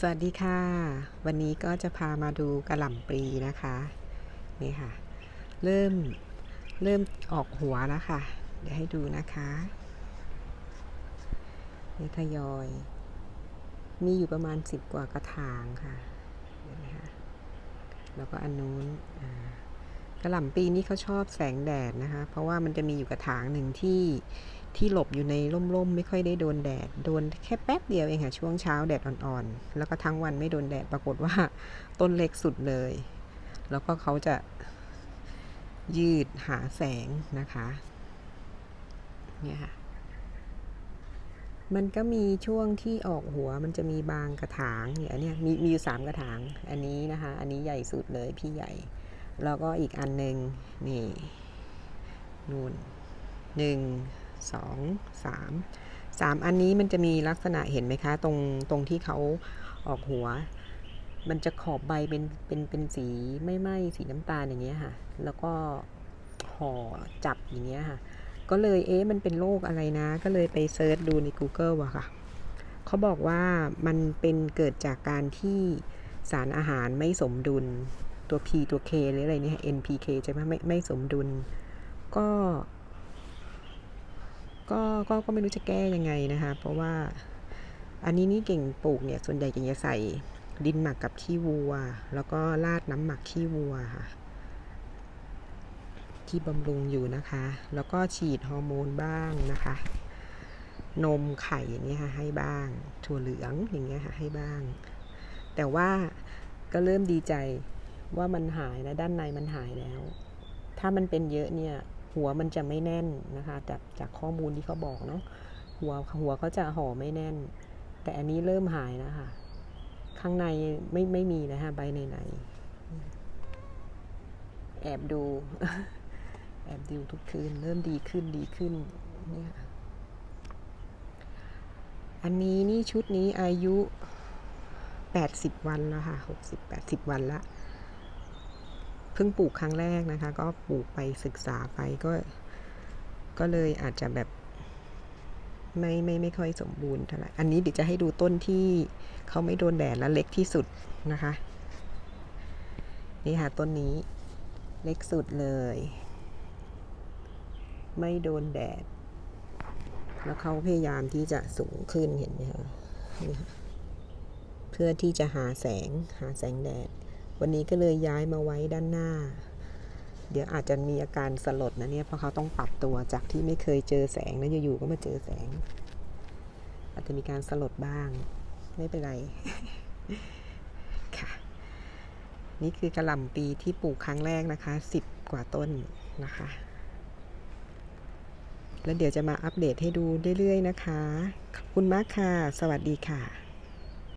สวัสดีค่ะ วันนี้ก็จะพามาดูกระหล่ำปลีนะคะนี่ค่ะ เริ่มเริ่มออกหัวแล้วค่ะ เดี๋ยวให้ดูนะคะนี่ทยอย มีอยู่ประมาณสิบกว่ากระถางค่ะเห็นไหมคะแล้วก็อันนู้นกระหล่ำปลีนี่เขาชอบแสงแดดนะคะ เพราะว่ามันจะมีอยู่กระถางหนึ่งที่ ที่หลบอยู่ในร่มๆ ไม่ค่อยได้โดนแดด โดนแค่แป๊บเดียวเองค่ะช่วงเช้าแดดอ่อนๆ แล้วก็ทั้งวันไม่โดนแดดปรากฏว่าต้นเล็กสุดเลย แล้วก็เขาจะยืดหาแสงนะคะเนี่ยค่ะมันก็มีช่วงที่ออกหัวมันจะมีบางกระถางเนี่ยอันเนี้ยมีมีอยู่สามกระถาง อันนี้นะคะ อันนี้ใหญ่สุดเลยพี่ใหญ่ แล้วก็อีกอันหนึ่งนี่นู่นหนึ่ง สองสามสามอันนี้มันจะมีลักษณะเห็นไหมคะ ตรงตรงที่เขาออกหัว มันจะขอบใบเป็นเป็นเป็นสีไม่ไหม้สีน้ำตาลอย่างเงี้ยค่ะ แล้วก็ห่อจับอย่างเงี้ยค่ะ ก็เลยเอ๊ะมันเป็นโรคอะไรนะ ก็เลยไปเซิร์ชดูใน Google อะค่ะเขาบอกว่ามันเป็นเกิดจากการที่สารอาหารไม่สมดุลตัว P ตัว K หรืออะไรเนี่ย NPK ใช่ไหมไม่ไม่สมดุล ก็ ก็ก็ก็ไม่รู้จะแก้ยังไงนะคะ เพราะว่าอันนี้นี่เก่งปลูกเนี่ยส่วนใหญ่เก่งจะใส่ดินหมักกับขี้วัว แล้วก็ราดน้ำหมักขี้วัวค่ะ ที่บำรุงอยู่นะคะ แล้วก็ฉีดฮอร์โมนบ้างนะคะ นมไข่อย่างเงี้ยค่ะให้บ้าง ถั่วเหลืองอย่างเงี้ยค่ะให้บ้าง แต่ว่าก็เริ่มดีใจว่ามันหายนะด้านในมันหายแล้ว ถ้ามันเป็นเยอะเนี่ย หัวมันจะไม่แน่นนะคะจากจากข้อมูลที่เขาบอกเนาะหัวหัวเขาจะห่อไม่แน่น แต่อันนี้เริ่มหายแล้วค่ะ ข้างในไม่ไม่มีนะคะใบในในแอบดู แอบดูทุกคืน เริ่มดีขึ้นดีขึ้นเนี่ยอันนี้นี่ชุดนี้อายุ 80 วันแล้วค่ะ 60 80 วันละ เพิ่งปลูกครั้งแรกนะคะ ก็ปลูกไปศึกษาไปก็ ก็เลยอาจจะแบบ ไม่ไม่ไม่ค่อยสมบูรณ์เท่าไหร่อันนี้เดี๋ยวจะให้ดูต้นที่เขาไม่โดนแดดและเล็กที่สุดนะคะ นี่ค่ะต้นนี้เล็กสุดเลย ไม่โดนแดด แล้วเขาพยายามที่จะสูงขึ้นเห็นไหมคะนี่ค่ะเพื่อที่จะหาแสงหาแสงแดด วันนี้ก็เลยย้ายมาไว้ด้านหน้า เดี๋ยวอาจจะมีอาการสลดนะเนี่ยเพราะเขาต้องปรับตัวจากที่ไม่เคยเจอแสงแล้วอยู่ๆก็มาเจอแสง อาจจะมีการสลดบ้าง ไม่เป็นไรค่ะ นี่คือกระหล่ำปีที่ปลูกครั้งแรกนะคะสิบกว่าต้นนะคะ แล้วเดี๋ยวจะมาอัปเดตให้ดูเรื่อยๆนะคะ ขอบคุณมากค่ะ สวัสดีค่ะ